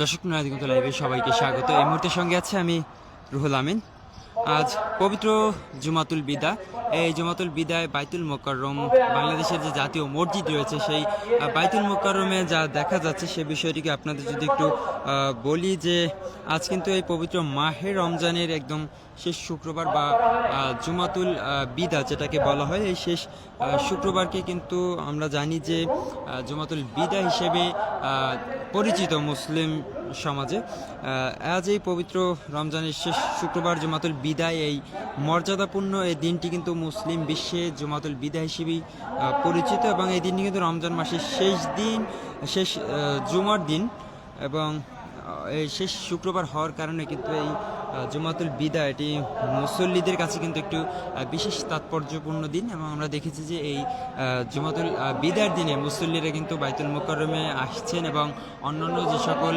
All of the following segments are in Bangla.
দর্শক নয়াদিগন্ত লাইভে সবাইকে স্বাগত। এই মুহূর্তের সঙ্গে আছে আমি রুহুল আমিন। আজ পবিত্র জুমাতুল বিদা। এই জুমাতুল বিদায় বাইতুল মোকাররম, বাংলাদেশের যে জাতীয় মসজিদ রয়েছে, সেই বাইতুল মোকাররমে যা দেখা যাচ্ছে, সে বিষয়টিকে আপনাদের যদি একটু বলি যে, আজ কিন্তু এই পবিত্র মাহে রমজানের একদম শেষ শুক্রবার বা জুমাতুল বিদা যেটাকে বলা হয়, এই শেষ শুক্রবারকে কিন্তু আমরা জানি যে জুমাতুল বিদা হিসেবে পরিচিত মুসলিম সমাজে। আজ এই পবিত্র রমজানের শেষ শুক্রবার জুমাতুল বিদায়, এই মর্যাদাপূর্ণ এই দিনটি কিন্তু মুসলিম বিশ্বে জুমাতুল বিদায় হিসেবেই পরিচিত এবং এই দিনটি কিন্তু রমজান মাসের শেষ দিন, শেষ জুমার দিন এবং শেষ শুক্রবার হওয়ার কারণে কিন্তু এই জুমাতুল বিদায় এটি মুসল্লিদের কাছে কিন্তু একটু বিশেষ তাৎপর্যপূর্ণ দিন এবং আমরা দেখেছি যে এই জুমাতুল আহ, বিদায়ের দিনে মুসল্লিরা কিন্তু বাইতুল মোকারমে আসছেন এবং অন্যান্য যে সকল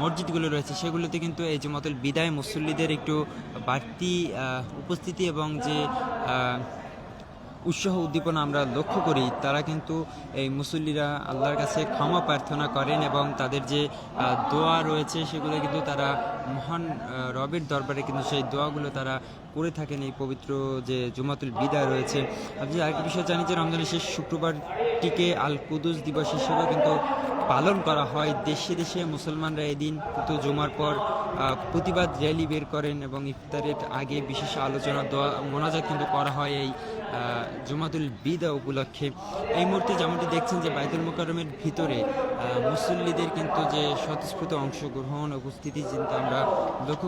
মসজিদগুলো রয়েছে সেগুলোতে কিন্তু এই জুমাতুল বিদায় মুসল্লিদের একটু বাড়তি উপস্থিতি এবং যে উৎসাহ উদ্দীপনা আমরা লক্ষ্য করি, তারা কিন্তু এই মুসল্লিরা আল্লাহর কাছে ক্ষমা প্রার্থনা করেন এবং তাদের যে দোয়া রয়েছে সেগুলো কিন্তু তারা মহান রবের দরবারে কিন্তু সেই দোয়াগুলো তারা করে থাকেন এই পবিত্র যে জুমাতুল বিদায় রয়েছে। আপনি আরেকটি বিষয় জানি যে রমজানের শেষ শুক্রবারটিকে আল কুদুস দিবস হিসেবে কিন্তু পালন করা হয়। দেশে দেশে মুসলমানরা এদিন কিন্তু জুমার পর প্রতিবাদ র্যালি বের করেন এবং ইফতারের আগে বিশেষ আলোচনা, দোয়া, মোনাজাত কিন্তু করা হয় এই জুমাতুল বিদা উপলক্ষে। এই মুহূর্তে যেমনটি দেখছেন যে বাইতুল মোকারমের ভিতরে মুসল্লিদের কিন্তু যে স্বতঃস্ফূর্ত অংশগ্রহণ, উপস্থিতি, চিন্তা আমরা লক্ষ্য